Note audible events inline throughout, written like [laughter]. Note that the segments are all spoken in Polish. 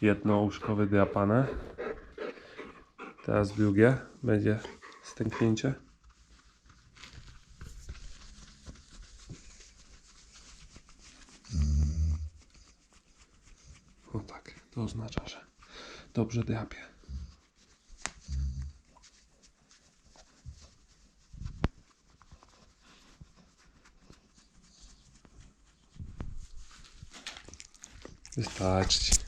Jedno łóżko wydrapane. Teraz drugie będzie stęknięcie. O tak, to oznacza, że dobrze drapie. Wystarczy.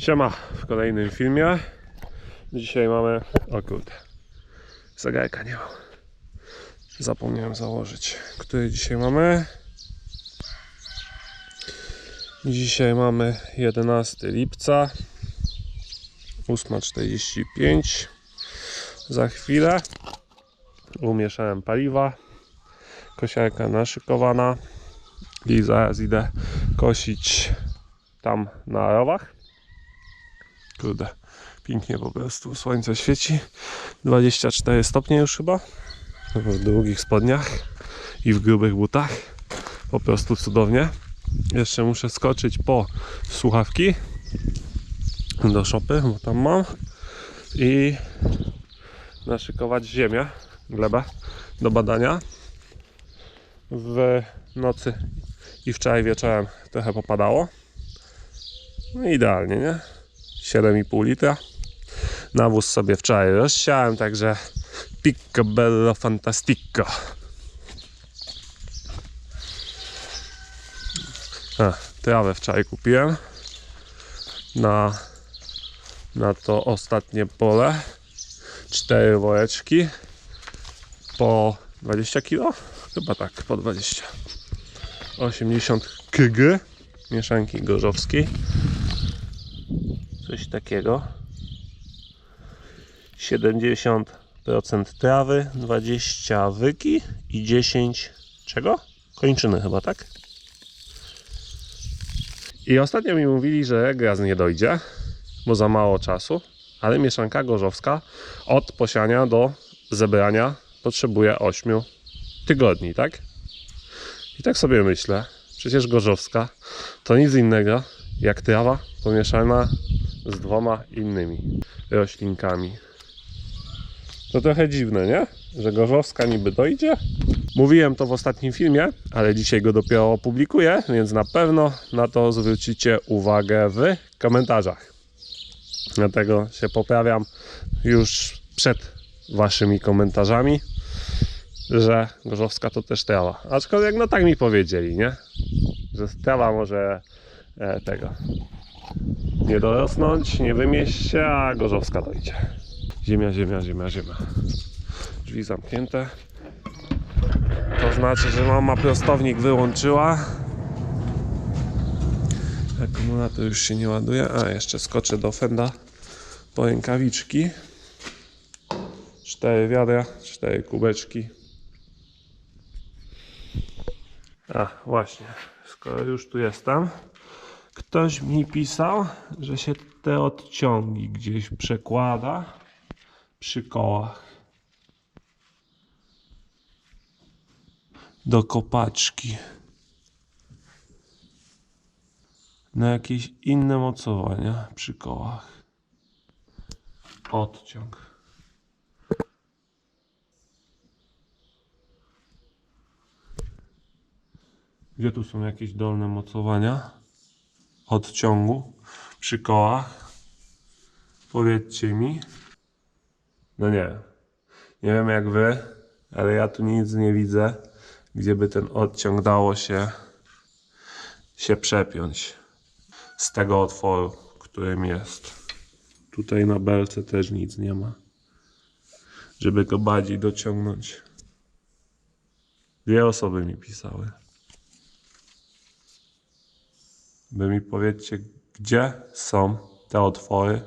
Siema w kolejnym filmie. Dzisiaj mamy. O kurde. Zegarka nie. Zapomniałem założyć. Który dzisiaj mamy? Dzisiaj mamy 11 lipca. 8.45. Za chwilę umieszałem paliwa. Kosiarka naszykowana. I zaraz idę kosić tam na rowach. Kurde, pięknie po prostu. Słońce świeci. 24 stopnie już chyba. W długich spodniach i w grubych butach. Po prostu cudownie. Jeszcze muszę skoczyć po słuchawki do szopy, bo tam mam. I naszykować ziemię, glebę do badania. W nocy i wczoraj wieczorem trochę popadało. No idealnie, nie? 7,5 litra. Nawóz sobie wczoraj rozsiałem, także picobello fantastico. A, trawę wczoraj kupiłem na, na to ostatnie pole. Cztery woreczki po 20 kg? Chyba tak, po 20. 80 kg mieszanki gorzowskiej coś takiego 70% trawy 20 wyki i 10 czego? kończyny chyba, tak? i ostatnio mi mówili, że graz nie dojdzie bo za mało czasu ale mieszanka gorzowska od posiania do zebrania potrzebuje 8 tygodni, tak? I tak sobie myślę, przecież gorzowska to nic innego jak trawa pomieszana z dwoma innymi roślinkami. To trochę dziwne, nie? Że gorzowska niby dojdzie. Mówiłem to w ostatnim filmie, ale dzisiaj go dopiero opublikuję, więc na pewno na to zwrócicie uwagę w komentarzach. Dlatego się poprawiam już przed waszymi komentarzami, że gorzowska to też trawa. Aczkolwiek no tak mi powiedzieli, nie? Że trawa może e, tego nie dorosnąć, nie wymieść się, a gorzowska dojdzie. Ziemia, ziemia, ziemia, ziemia. Drzwi zamknięte. To znaczy, że mama prostownik wyłączyła. Akumulator już się nie ładuje. A, jeszcze skoczę do fenda po rękawiczki. Cztery wiadra, cztery kubeczki. A, właśnie. Skoro już tu jestem. Ktoś mi pisał, że się te odciągi gdzieś przekłada przy kołach. Do kopaczki. Na jakieś inne mocowania przy kołach. Odciąg. Gdzie tu są jakieś dolne mocowania? Odciągu przy kołach. Powiedzcie mi. No nie. Nie wiem jak wy, ale ja tu nic nie widzę, gdzie by ten odciąg dało się się przepiąć z tego otworu, którym jest. Tutaj na belce też nic nie ma, żeby go bardziej dociągnąć. Dwie osoby mi pisały. Wy mi powiedzcie, gdzie są te otwory,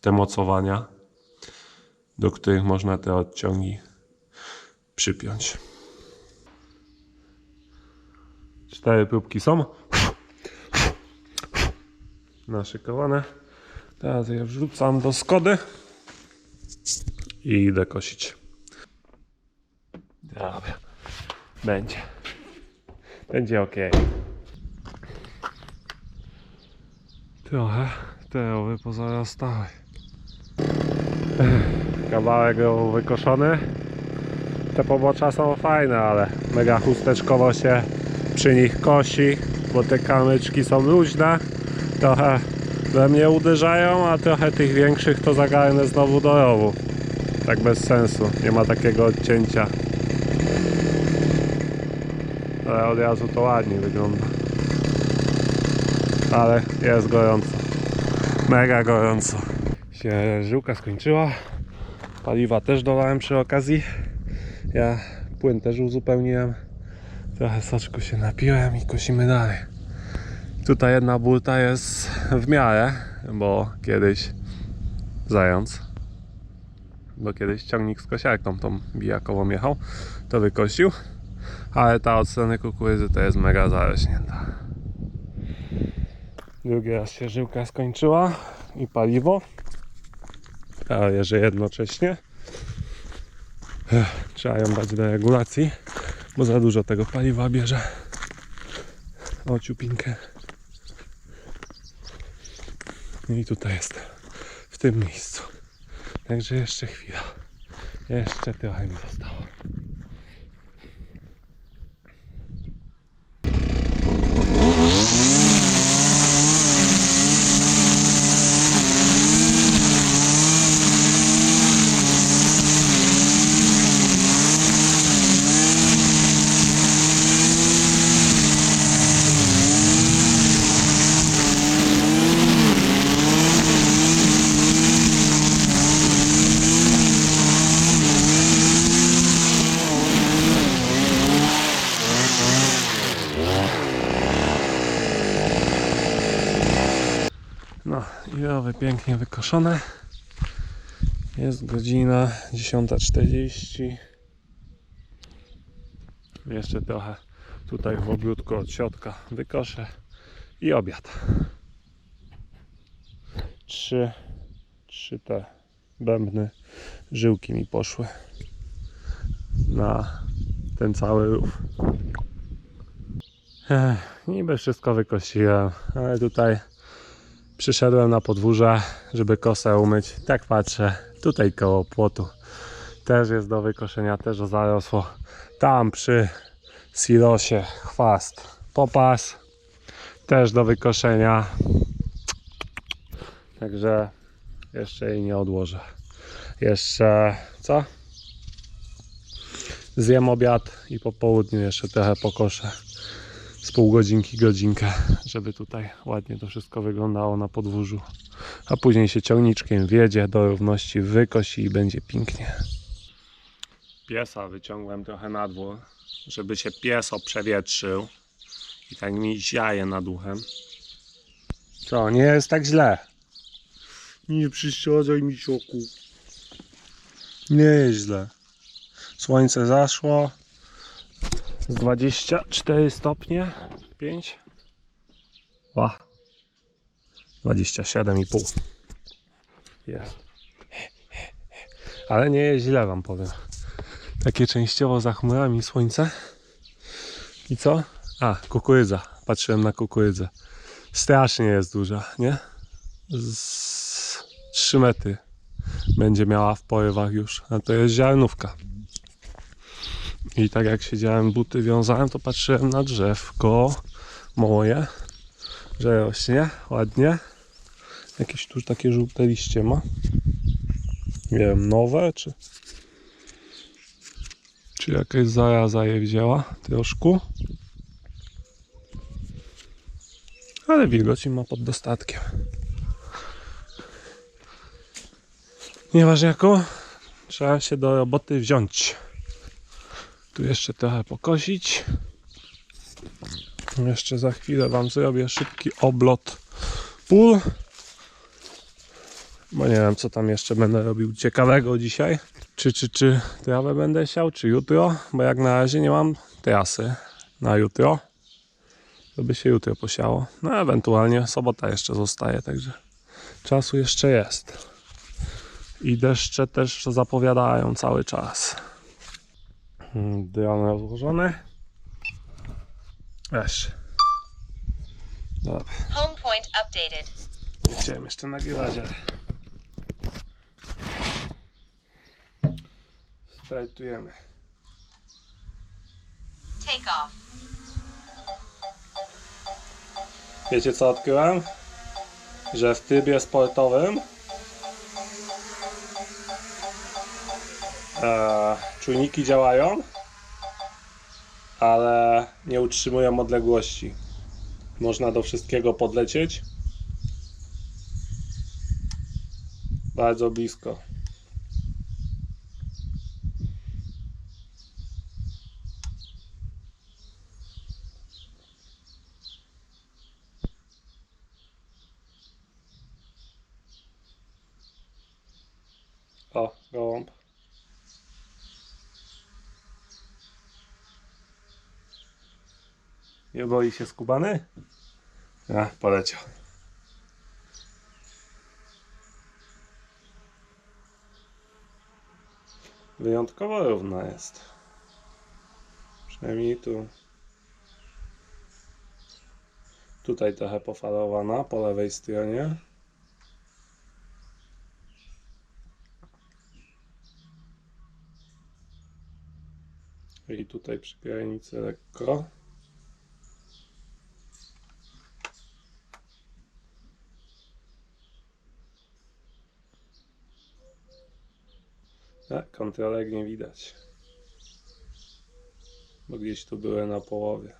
te mocowania, do których można te odciągi przypiąć. Cztery próbki są. Naszykowane. Teraz je wrzucam do Skody i idę kosić. Dobra. Będzie. Będzie ok. Trochę te rowy pozarastały. Kawałek był wykoszony. Te pobocza są fajne, ale mega chusteczkowo się przy nich kosi, bo te kamyczki są luźne. Trochę we mnie uderzają, a trochę tych większych to zagarnę znowu do rowu. Tak bez sensu, nie ma takiego odcięcia. Ale od razu to ładnie wygląda. Ale jest gorąco. Mega gorąco. Się żyłka skończyła. Paliwa też dolałem przy okazji. Ja płyn też uzupełniłem. Trochę soczku się napiłem i kosimy dalej. Tutaj jedna burta jest w miarę, bo kiedyś zając, bo kiedyś ciągnik z kosiarką tą bijakową jechał, to wykosił, ale ta od strony kukurydzy to jest mega zarośnięta. Drugi raz się żyłka skończyła i paliwo, ale że jednocześnie. Trzeba ją dać do regulacji, bo za dużo tego paliwa bierze. O ciupinkę. I tutaj jest, w tym miejscu. Także jeszcze chwila. Jeszcze trochę mi zostało. No i rowy pięknie wykoszone. Jest godzina 10.40. Jeszcze trochę tutaj w ogródku od środka wykoszę i obiad. Trzy, trzy te bębny żyłki mi poszły na ten cały rów. Ech, niby wszystko wykosiłem, ale tutaj Przyszedłem na podwórze, żeby kosę umyć. Tak patrzę, tutaj koło płotu też jest do wykoszenia, też zarosło. Tam przy silosie chwast popas też do wykoszenia. Także jeszcze jej nie odłożę. Jeszcze co? Zjem obiad i po południu jeszcze trochę pokoszę z pół godzinki, godzinkę, żeby tutaj ładnie to wszystko wyglądało na podwórzu. A później się ciągniczkiem wiedzie do równości, wykosi i będzie pięknie. Piesa wyciągłem trochę na dwór, żeby się pieso przewietrzył i tak mi ziaje nad uchem. Co, nie jest tak źle? Nie przyszczadzaj mi sioku. Nie jest źle. Słońce zaszło, z 24 stopnie? 5 Ła. 27,5 jest. Ale nie jest źle wam powiem. Takie częściowo za chmurami słońce. I co? a kukurydza. Patrzyłem na kukurydzę. Strasznie jest duża nie? z 3 metry będzie miała w porywach już. A to jest ziarnówka i tak jak siedziałem, buty wiązałem, to patrzyłem na drzewko moje, że rośnie ładnie. Jakieś tu takie żółte liście ma. Nie wiem, nowe, czy czy jakaś zaraza je wzięła troszkę. Ale wilgoci ma pod dostatkiem. Nieważne jaką, trzeba się do roboty wziąć. Tu jeszcze trochę pokosić. Jeszcze za chwilę Wam zrobię szybki oblot pól. Bo nie wiem, co tam jeszcze będę robił ciekawego dzisiaj. Czy, czy, czy trawę będę siał, czy jutro. Bo jak na razie nie mam trasy na jutro. żeby się jutro posiało. No ewentualnie sobota jeszcze zostaje, także czasu jeszcze jest. I deszcze też zapowiadają cały czas. Rozłożony. Weź. Dobra, Home point updated. nie chciałem jeszcze nagrywać, ale... Startujemy. Take off. Wiecie co odkryłem? Że w trybie sportowym e, czujniki działają, ale nie utrzymują odległości. Można do wszystkiego podlecieć. Bardzo blisko. O, gołąb. Nie boi się skubany? A, poleciał. Wyjątkowo równa jest. Przynajmniej tu. Tutaj trochę pofarowana po lewej stronie. I tutaj przy granicy lekko. A, kontrolek nie widać. Bo gdzieś tu były na połowie.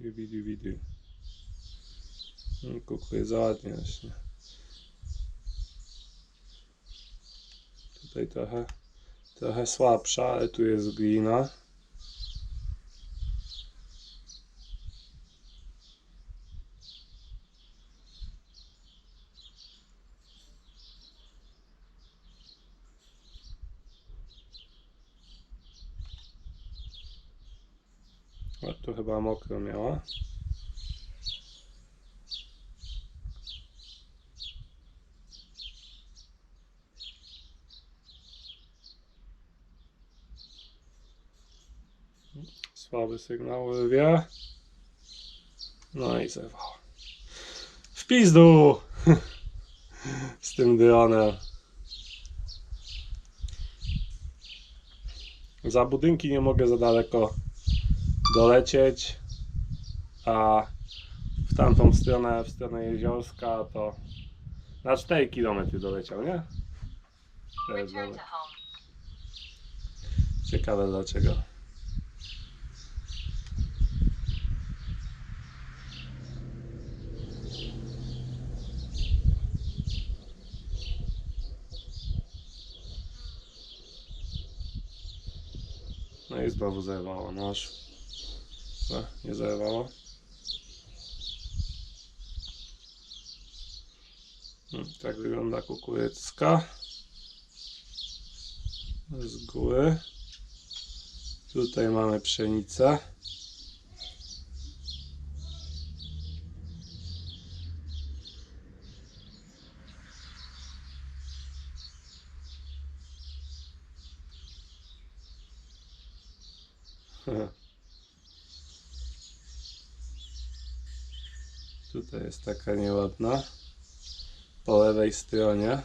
Dubi, dubi, du. No, Kukurydza ładnie rośnie. Tutaj trochę, trochę słabsza, ale tu jest glina. O, tu chyba mokro miała. Słaby sygnał wie. No i zerwała. W pizdu! [laughs] Z tym dronem. Za budynki nie mogę za daleko dolecieć, a w tamtą stronę, w stronę jeziorska to na 4 km doleciał, nie? To jest dobre. Ciekawe dlaczego. Znowu zerwało noż. No, nie zerwało. Hmm, Tak wygląda kukurycka. Z góry. Tutaj mamy pszenicę. Tutaj jest taka nieładna. Po lewej stronie.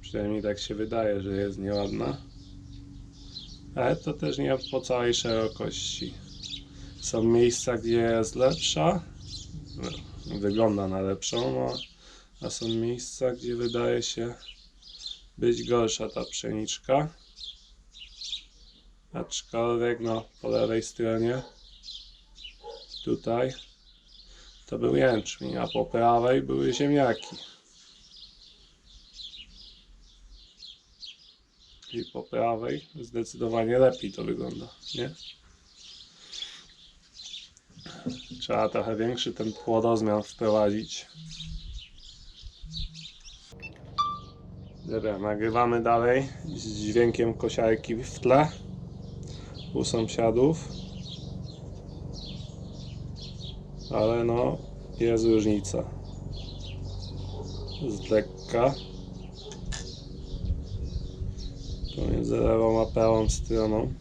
Przynajmniej tak się wydaje, że jest nieładna. Ale to też nie po całej szerokości. Są miejsca, gdzie jest lepsza. No, wygląda na lepszą, no, a są miejsca, gdzie wydaje się być gorsza ta pszeniczka. Aczkolwiek no, po lewej stronie tutaj to był jęczmień, a po prawej były ziemniaki. I po prawej zdecydowanie lepiej to wygląda, nie? Trzeba trochę większy ten płodozmian wprowadzić. Dobra, nagrywamy dalej z dźwiękiem kosiarki w tle u sąsiadów. Ale no, jest różnica. Z lekka. Pomiędzy lewą a prawą stroną.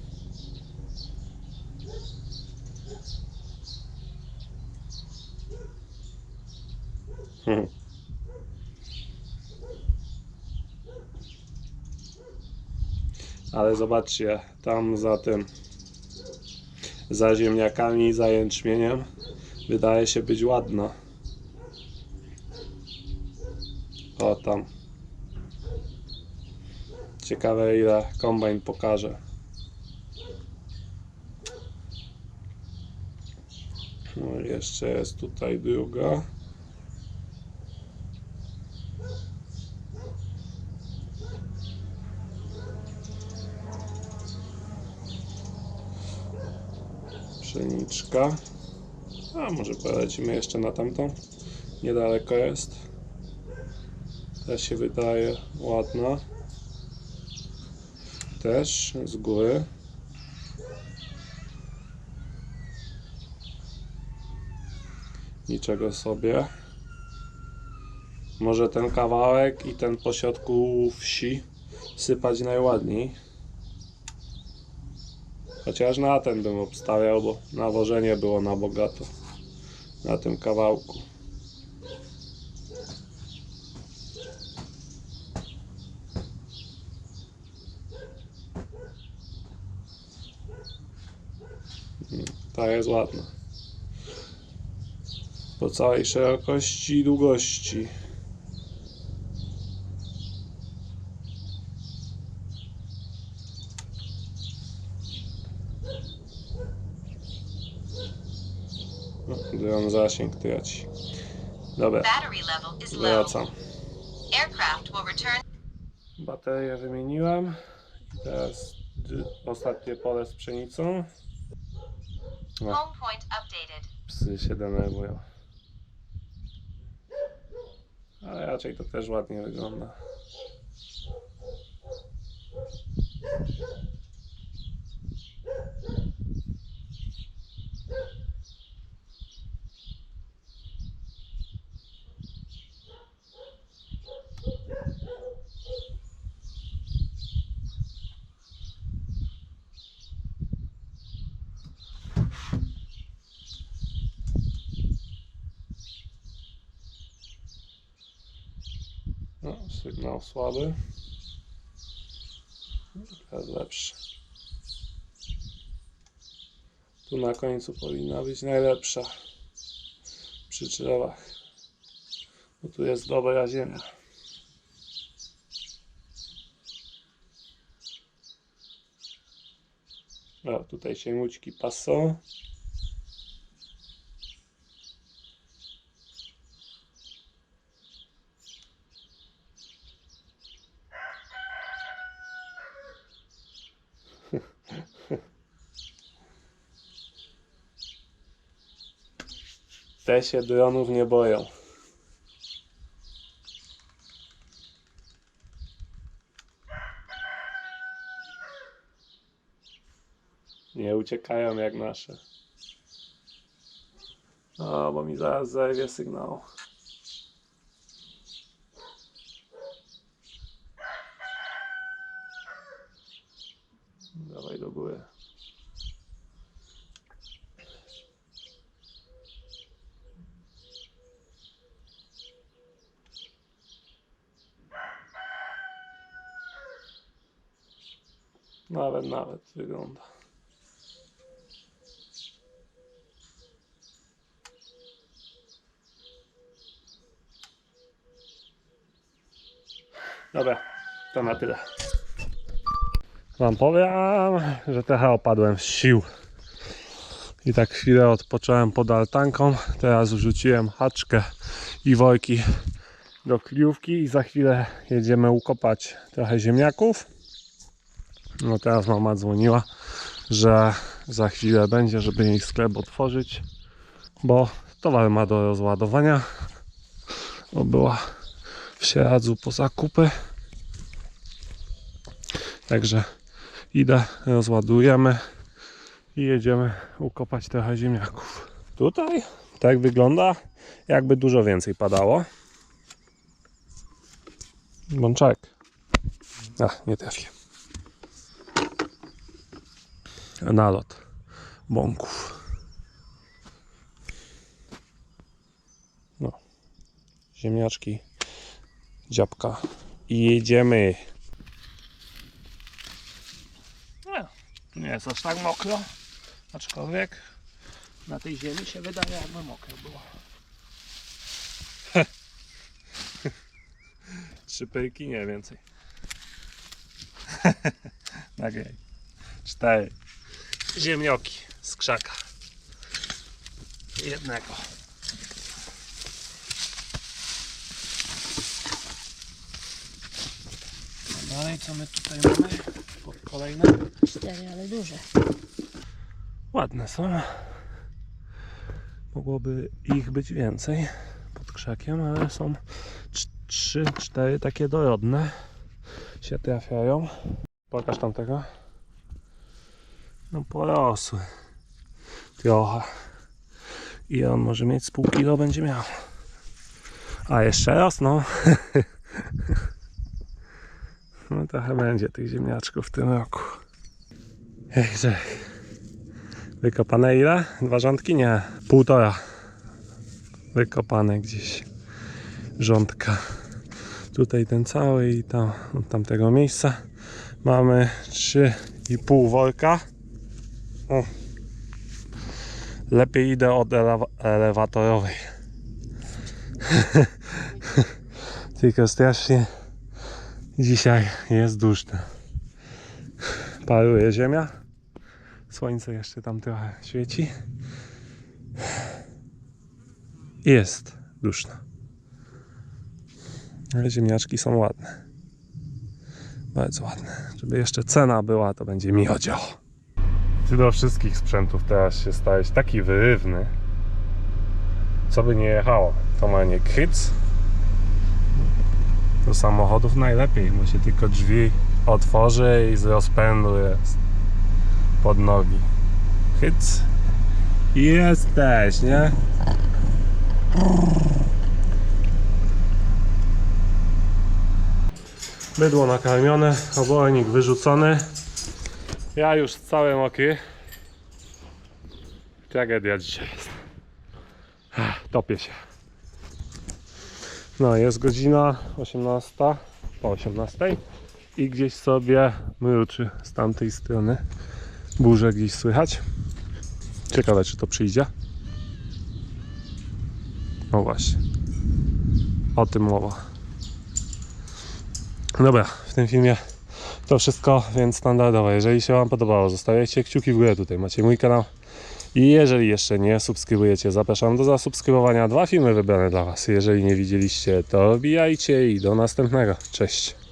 Hmm. Ale zobaczcie, tam za tym, za ziemniakami, za jęczmieniem, wydaje się być ładna. O tam. Ciekawe ile kombajn pokaże. No jeszcze jest tutaj druga. Pszeniczka. A może polecimy jeszcze na tamtą. Niedaleko jest. Ta się wydaje ładna. Też z góry. Niczego sobie. Może ten kawałek i ten po środku wsi sypać najładniej. Chociaż na ten bym obstawiał, bo nawożenie było na bogato na tym kawałku. Mm, Ta jest ładna. Po całej szerokości i długości. Dron zasięg. Dobra, Battery level is low. wracam. Baterię wymieniłem. I teraz ostatnie pole z pszenicą. No, psy się denerwują. Ale raczej to też ładnie wygląda. No, sygnał słaby. Teraz lepszy. Tu na końcu powinna być najlepsza. Przy drzewach. Bo tu jest dobra ziemia. O, tutaj się mućki pasą. Te się dronów nie boją. Nie uciekają jak nasze. O, bo mi zaraz zerwie sygnał. Dawaj do góry. Nawet, nawet wygląda. Dobra, to na tyle. Wam powiem, że trochę opadłem z sił. I tak chwilę odpocząłem pod altanką. Teraz wrzuciłem haczkę i wojki do kliówki i za chwilę jedziemy ukopać trochę ziemniaków. No teraz mama dzwoniła, że za chwilę będzie, żeby jej sklep otworzyć. bo towar ma do rozładowania. Bo była w Sieradzu po zakupy. Także idę, rozładujemy i jedziemy ukopać trochę ziemniaków. Tutaj tak wygląda, jakby dużo więcej padało. Bączek. A, nie trafię. Nalot bąków. No. Ziemniaczki. Dziabka. I jedziemy. No, nie jest aż tak mokro. Aczkolwiek na tej ziemi się wydaje jakby mokro było. [laughs] Trzy pyłki, nie więcej. [laughs] Nagraj. Cztery. Ziemnioki z krzaka. Jednego. Dalej, co my tutaj mamy? Kolejne. Cztery, ale duże. Ładne są. Mogłoby ich być więcej pod krzakiem, ale są trzy, cztery takie dorodne się trafiają. Pokaż tamtego. No porosły. Trochę. I on może mieć z pół kilo będzie miał. A jeszcze rosną. [laughs] No trochę będzie tych ziemniaczków w tym roku. Ej, Grzech. Wykopane ile? Dwa rządki? Nie. Półtora. Wykopane gdzieś. Rządka. Tutaj ten cały i tam od tamtego miejsca. Mamy trzy i pół worka. O. Lepiej idę od elewa- elewatorowej. [laughs] Tylko strasznie dzisiaj jest duszno. Paruje ziemia. Słońce jeszcze tam trochę świeci. Jest duszno. Ale ziemniaczki są ładne. Bardzo ładne. Żeby jeszcze cena była, to będzie miodzio. Ty do wszystkich sprzętów teraz się stałeś taki wyrywny. Co by nie jechało. To ma nie kryc. Do samochodów najlepiej, bo się tylko drzwi otworzy i z rozpędu jest pod nogi. Hyc. Jesteś, nie? Bydło nakarmione, obojnik wyrzucony. Ja już cały mokry. Tragedia dzisiaj jest. Topię się. No, jest godzina 18, po 18 i gdzieś sobie mruczy z tamtej strony. Burzę gdzieś słychać. Ciekawe, czy to przyjdzie. No właśnie. O tym mowa. Dobra, w tym filmie to wszystko, więc standardowo. Jeżeli się Wam podobało, zostawiajcie kciuki w górę. Tutaj macie mój kanał. I jeżeli jeszcze nie subskrybujecie, zapraszam do zasubskrybowania. Dwa filmy wybrane dla Was. Jeżeli nie widzieliście, to wbijajcie i do następnego. Cześć.